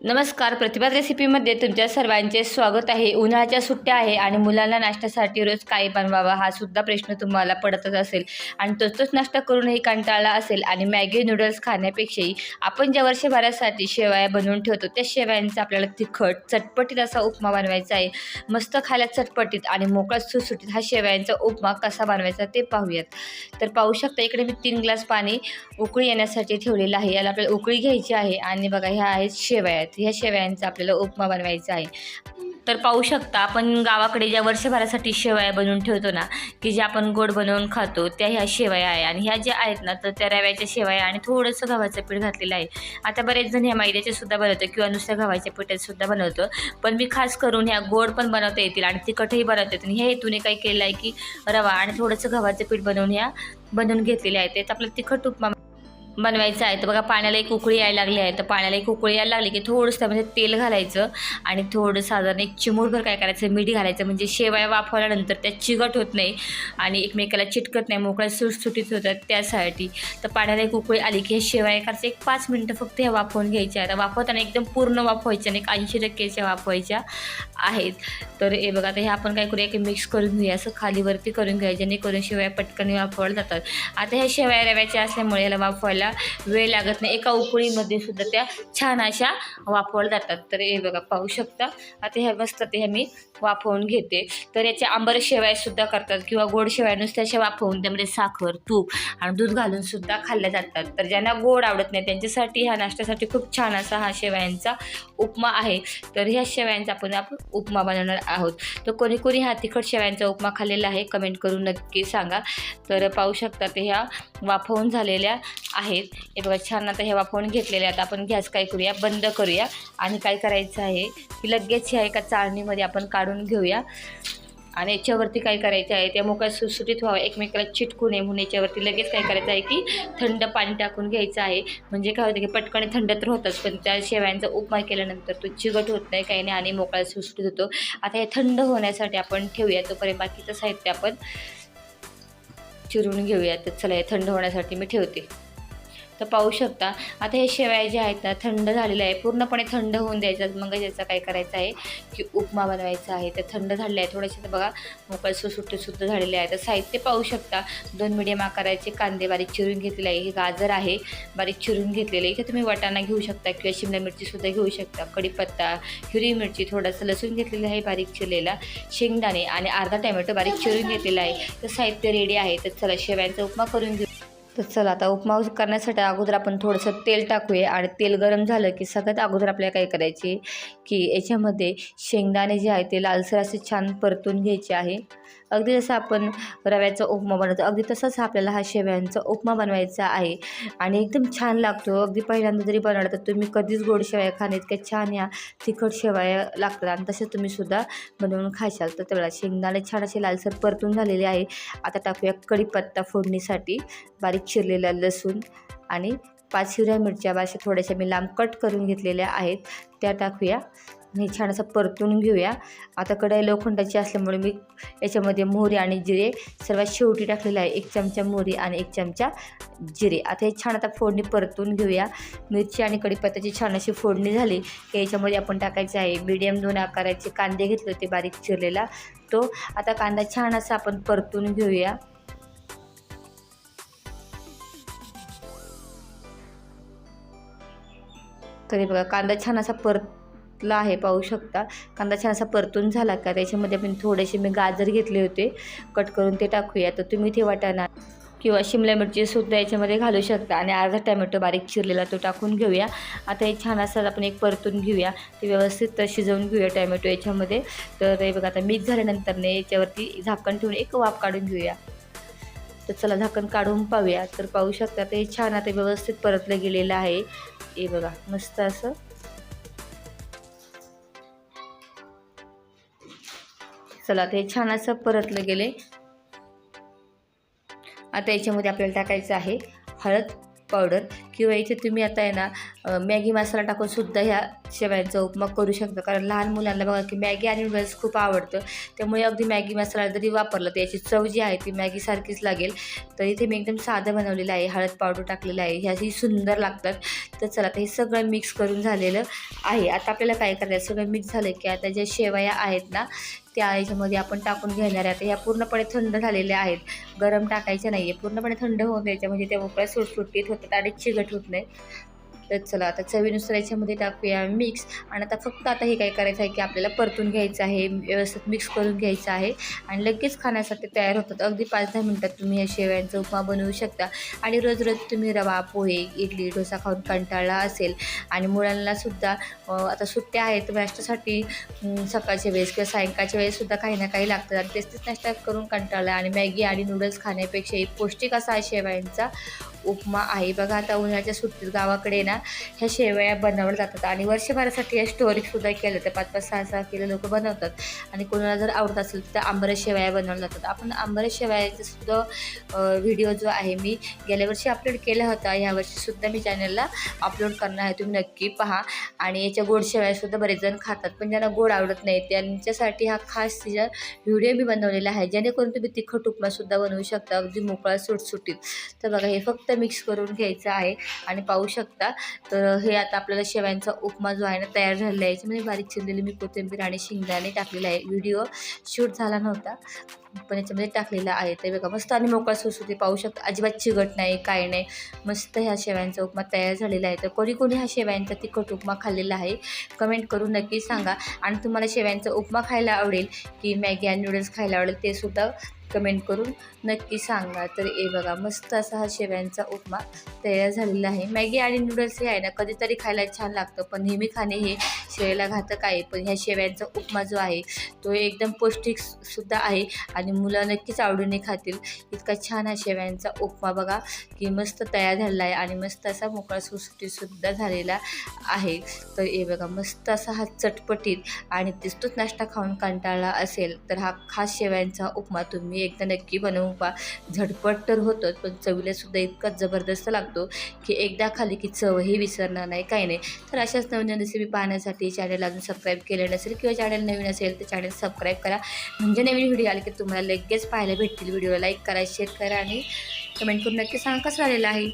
नमस्कार प्रतिभा रेसिपीमध्ये तुमच्या सर्वांचे स्वागत आहे. उन्हाळ्याच्या सुट्ट्या आहे आणि मुलांना नाश्त्यासाठी रोज काय बनवावा हा सुद्धा प्रश्न तुम्हाला पडतच असेल. आणि तोच तोच नाश्ता करूनही कंटाळला असेल आणि मॅगी नूडल्स खाण्यापेक्षाही आपण ज्या वर्षभरासाठी शेवया बनवून ठेवतो त्या शेवयांचा आपल्याला तिखट चटपटीत असा उपमा बनवायचा आहे. मस्त खायला चटपटीत आणि मोकळा सुटसुटीत हा शेवयांचा उपमा कसा बनवायचा ते पाहूयात. तर पाहू शकता इकडे मी तीन ग्लास पाणी उकळी येण्यासाठी ठेवलेलं आहे. याला आपल्याला उकळी घ्यायची आहे आणि बघा ह्या आहेत शेवया. आहेत. ह्या शेवयांचा आपल्याला उपमा बनवायचा आहे. तर पाहू शकता आपण गावाकडे ज्या वर्षभरासाठी शेवया बनवून ठेवतो ना की ज्या आपण गोड बनवून खातो त्या ह्या शेवया आहे. आणि ह्या ज्या आहेत ना तर त्या रव्याच्या शेवया आणि थोडंसं गव्हाचं पीठ घातलेलं आहे. आता बरेच जण ह्या मैद्याचे सुद्धा बनवतो किंवा नुसत्या गव्हाच्या पिठाचे सुद्धा बनवतो. पण मी खास करून ह्या गोड पण बनवता येतील आणि तिखटही बनवता येतील. ह्या हेतूने काय केलं आहे की रवा आणि थोडंसं गव्हाचं पीठ बनवून ह्या बनवून घेतलेले आहे त्यात आपलं तिखट उपमा बनवायचं आहे. तर बघा पाण्याला एक उकळी यायला लागली आहे. तर पाण्याला एक उकळी यायला लागली की थोडंसं त्यामध्ये तेल घालायचं आणि थोडं साधारण एक चिमूटभर काय करायचं? मीठ घालायचं. म्हणजे शेवया वाफवल्यानंतर त्या चिकट होत नाही आणि एकमेकाला चिटकत नाही. मोकळ्या सुटसुटीत होतात त्यासाठी. तर पाण्याला एक उकळी आली की हे शेवया करायचं एक पाच मिनटं फक्त ह्या वाफवून घ्यायच्या आहेत. वाफवताना एकदम पूर्ण वाफवायच्या आणि एक ऐंशी टक्केच्या वाफवायच्या आहेत. तर हे बघा आता हे आपण काय करूया? की मिक्स करून घेऊया. असं खालीवरती करून घ्या जेणेकरून शेवया पटकन वाफवल्या जातात. आता ह्या शेवया रव्याच्या असल्यामुळे याला वाफवायला वेळ लागत नाही. एका उकळीमध्ये सुद्धा त्या छान अशा वाफवल्या जातात. तर हे बघा पाहू शकता. आता ह्या मस्त ते ह्या मी वाफवून घेते. तर याच्या आंबर शेवायसुद्धा करतात किंवा गोड शेवाय नुसत्या अशा वाफवून त्यामध्ये म्हणजे साखर तूप आणि दूध घालून सुद्धा खाल्ल्या जातात. तर ज्यांना गोड आवडत नाही त्यांच्यासाठी ह्या नाश्त्यासाठी खूप छान असा हा शेवयांचा उपमा आहे. तर ह्या शेवयांचा आपण आपण उपमा बनवणार आहोत. तर कोणी कोणी हा तिखट शेवयांचा उपमा खाल्लेला आहे कमेंट करून नक्की सांगा. तर पाहू शकता ते ह्या वाफवून झालेल्या आहेत हे बघा छान आता हे वाफवून घेतलेले आहेत. आपण गॅस काय करूया? बंद करूया. आणि काय करायचं आहे? की लगेच ह्या एका चाळणीमध्ये आपण काढून घेऊया. आणि याच्यावरती काय करायचं आहे? त्या मोकळ्या सुटसुटीत व्हावं. एकमेकाला चिटकू नये म्हणून याच्यावरती लगेच काय करायचं आहे की थंड पाणी टाकून घ्यायचं आहे. म्हणजे काय होतं की पटकन थंड तर होतच पण त्या शेवयांचा उपमा केल्यानंतर तो चिकट होत नाही काही नाही. आणि मोकळा सुटसुटीत होतो. आता हे थंड होण्यासाठी आपण ठेवूया. तोपर्यंत बाकीचं साहित्य आपण चिरून घेऊया. तर चला हे थंड होण्यासाठी मी ठेवते. तर पाहू शकता. आता हे शेवया जे आहेत ना थंड झालेलं आहे. पूर्णपणे थंड होऊन द्यायचं मग याचा काय करायचं आहे की उपमा बनवायचा आहे. तर थंड झालेलं आहे. थोडेसे तर बघा मोकळ सुसुट्टीसुद्धा झालेले आहे. तर साहित्य पाहू शकता. दोन मिडियम आकाराचे कांदे बारीक चिरून घेतलेले आहे. हे गाजर आहे बारीक चिरून घेतलेले इथे तुम्ही वाटाणा घेऊ शकता किंवा शिमला मिरचीसुद्धा घेऊ शकता. कढीपत्ता हिरवी मिरची थोडंसं लसूण घेतलेलं आहे बारीक चिरलेला. शेंगदाणे आणि अर्धा टॅमॅटो बारीक चिरून घेतलेला आहे. तर साहित्य रेडी आहे. तर चला शेवयांचा उपमा करून घेऊ. तर चला आता उपमा करण्यासाठी अगोदर आपण थोडंसं तेल टाकूया आणि तेल गरम झालं की सगळ्यात अगोदर आपल्याला काय करायचे की याच्यामध्ये शेंगदाणे जे आहे ते लालसर असे छान परतून घ्यायचे आहे. अगदी जसं आपण रव्याचा उपमा बनवतो अगदी तसंच आपल्याला हा शेवयांचा उपमा बनवायचा आहे. आणि एकदम छान लागतो. अगदी पहिल्यांदा जरी बनवलं तर तुम्ही कधीच गोड शेवया खाणे इतक्या छान या तिखट शेवया लागतात. आणि तसेच तुम्ही सुद्धा बनवून खाशाल. तर त्यावेळेला शेंगदाणे छान असे लालसर परतून झालेले आहे. आता टाकूया कढीपत्ता फोडणीसाठी. बारीक चिरलेला लसूण आणि पाच हिरव्या मिरच्या अशा थोड्याशा मी लांब कट करून घेतलेल्या आहेत. त्या टाकूया. आणि छान असं परतून घेऊया. आता कढाई लोखंडाची असल्यामुळे मी याच्यामध्ये मोहरी आणि जिरे सर्वात शेवटी टाकलेलं आहे. एक चमचा मोहरी आणि एक चमचा जिरे. आता हे छान आता फोडणी परतून घेऊया. मिरची आणि कढीपत्त्याची छान अशी फोडणी झाली की याच्यामध्ये आपण टाकायचं आहे. मीडियम दोन आकाराचे कांदे घेतले होते बारीक चिरलेला. तो आता कांदा छान असा आपण परतून घेऊया. तरी बघा कांदा छान असा परतला आहे पाहू शकता. कांदा छान असा परतून झाला का त्याच्यामध्ये आपण थोडेसे मी गाजर घेतले होते. कट करून ते टाकूया. तर तुम्ही ते वाटाणा किंवा शिमला मिरची सुद्धा याच्यामध्ये घालू शकता. आणि अर्धा टॅमॅटो बारीक चिरलेला तो टाकून घेऊया. आता हे छान असं आपण एक परतून घेऊया. ते व्यवस्थित शिजवून घेऊया टॅमॅटो याच्यामध्ये. तर हे बघा आता मिक्स झाल्यानंतरने याच्यावरती झाकण ठेवून एक वाफ काढून घेऊया. तर चला झाकण काढून पाहूया. तर पाहू शकता ते छान आता व्यवस्थित परतलं गेलेलं आहे. हे बघा मस्त असं. चला ते छान असं परतलं गेले. आता याच्यामध्ये आपल्याला टाकायचं आहे हळद. पावडर किंवा इथे तुम्ही आता आहे ना मॅगी मसाला टाकून सुद्धा ह्या शेवयांचा उपमा करू शकता. कारण लहान मुलांना बघा की मॅगी आणि नूडल्स खूप आवडतं. त्यामुळे अगदी मॅगी मसाला जरी वापरला तर याची चव जी आहे ती मॅगीसारखीच लागेल. तर इथे मी एकदम साधं बनवलेलं आहे. हळद पावडर टाकलेलं आहे. ह्याही सुंदर लागतात. तर चला आता हे सगळं मिक्स करून झालेलं आहे. आता आपल्याला काय करायचं? सगळं मिक्स झालं की आता ज्या शेवया आहेत ना त्या याच्यामध्ये आपण टाकून घेणार आहे. आता ह्या पूर्णपणे थंड झालेल्या आहेत. गरम टाकायच्या नाही आहे पूर्णपणे थंड होऊन द्यायच्या. म्हणजे त्या मोकळ्या सुटसुटीत होतात आणि चिघट होत नाही तर चला आता चवीनुसार याच्यामध्ये टाकूया मिक्स आणि आता फक्त आता हे काय करायचं आहे की आपल्याला परतून घ्यायचं आहे व्यवस्थित मिक्स करून घ्यायचं आहे. आणि लगेच खाण्यासाठी तयार होतात. अगदी पाच दहा मिनटात तुम्ही या शेवयांचा उपमा बनवू शकता. आणि रोज रोज तुम्ही रवा पोहे इडली डोसा खाऊन कंटाळला असेल. आणि मुलांनासुद्धा आता सुट्ट्या आहेत नाश्त्यासाठी सकाळच्या वेळेस किंवा सायंकाळच्या वेळेससुद्धा काही ना काही लागतात आणि तेच तेच नाश्ता करून कंटाळला. आणि मॅगी आणि नूडल्स खाण्यापेक्षाही पौष्टिक असा आहे शेवयांचा उपमा आहे. बघा आता उन्हाळ्याच्या सुट्टीत गावाकडे ना ह्या शेवया बनवल्या जातात. आणि वर्षभरासाठी या स्टोरीसुद्धा केलं तर पाच पाच सहा सहा किलो लोक बनवतात. आणि कोणाला जर आवडत असेल तर आंबरस शेवया बनवल्या जातात. आपण आंबरस शेवयाचा सुद्धा व्हिडिओ जो आहे मी गेल्या वर्षी अपलोड केला होता. ह्या वर्षीसुद्धा मी चॅनलला अपलोड करणार आहे. तुम्ही नक्की पहा. आणि याच्या गोड शेवयासुद्धा बरेच जण खातात. पण ज्यांना गोड आवडत नाही त्यांच्यासाठी हा खास तिचा व्हिडिओ मी बनवलेला आहे. जेणेकरून तुम्ही तिखट उपमासुद्धा बनवू शकता. अगदी मोकळा सुटसुटीत. तर बघा हे फक्त मिक्स करून घ्यायचं आहे. आणि पाहू शकता तर हे आता आपल्याला शेव्यांचा उपमा जो आहे ना तयार झालेला आहे. याच्यामध्ये बारीक चिरलेली मी कोथिंबीर आणि शेंगदाणे टाकलेला आहे. व्हिडिओ शूट झाला नव्हता. पण याच्यामध्ये टाकलेला आहे. ते बघा मस्त आणि मोकळा सुटसुटी पाहू शकता. अजिबात चिगट नाही काय नाही. मस्त ह्या शेवयांचा उपमा तयार झालेला आहे. तर कोणी कोणी ह्या शेवयांचा तिखट उपमा खाल्लेला आहे कमेंट करून नक्की सांगा. आणि तुम्हाला शेवयांचा उपमा खायला आवडेल की मॅगी आणि नूडल्स खायला आवडेल ते सुद्धा कमेंट करून नक्की सांगा. तर ए बघा मस्त असा हा शेव्यांचा उपमा तयार झालेला आहे. मॅगी आणि नूडल्स हे आहे ना कधीतरी खायला छान लागतं पण नेहमी खाणे हे शेळेला घातक आहे. पण ह्या शेव्यांचा उपमा जो आहे तो एकदम पौष्टिक सुद्धा आहे. आणि आणि मुलं नक्कीच आवडीने खातील. इतका छान हा शेव्यांचा उपमा बघा की मस्त तयार झालेला आहे आणि मस्त असा मोकळा सुसुटीसुद्धा झालेला आहे. तर हे बघा मस्त असा हा चटपटीत आणि तिस्तूच नाश्ता खाऊन कंटाळला असेल तर हा खास शेव्यांचा उपमा तुम्ही एकदा नक्की बनवून पा झटपट तर होतोच पण चवीलासुद्धा इतका जबरदस्त लागतो की एकदा खाली की चवही विसरणार नाही काही नाही. तर अशाच नवीन रेसिपी पाहण्यासाठी चॅनल अजून सबस्क्राईब केले नसेल किंवा चॅनल नवीन असेल तर चॅनल सबस्क्राईब करा. म्हणजे नवीन व्हिडिओ आले की तुम्हाला तुम्हाला लगेच पाहायला भेटतील. व्हिडिओला लाईक करा शेअर करा आणि कमेंट करून नक्की सांगा कसं झालेलं आहे.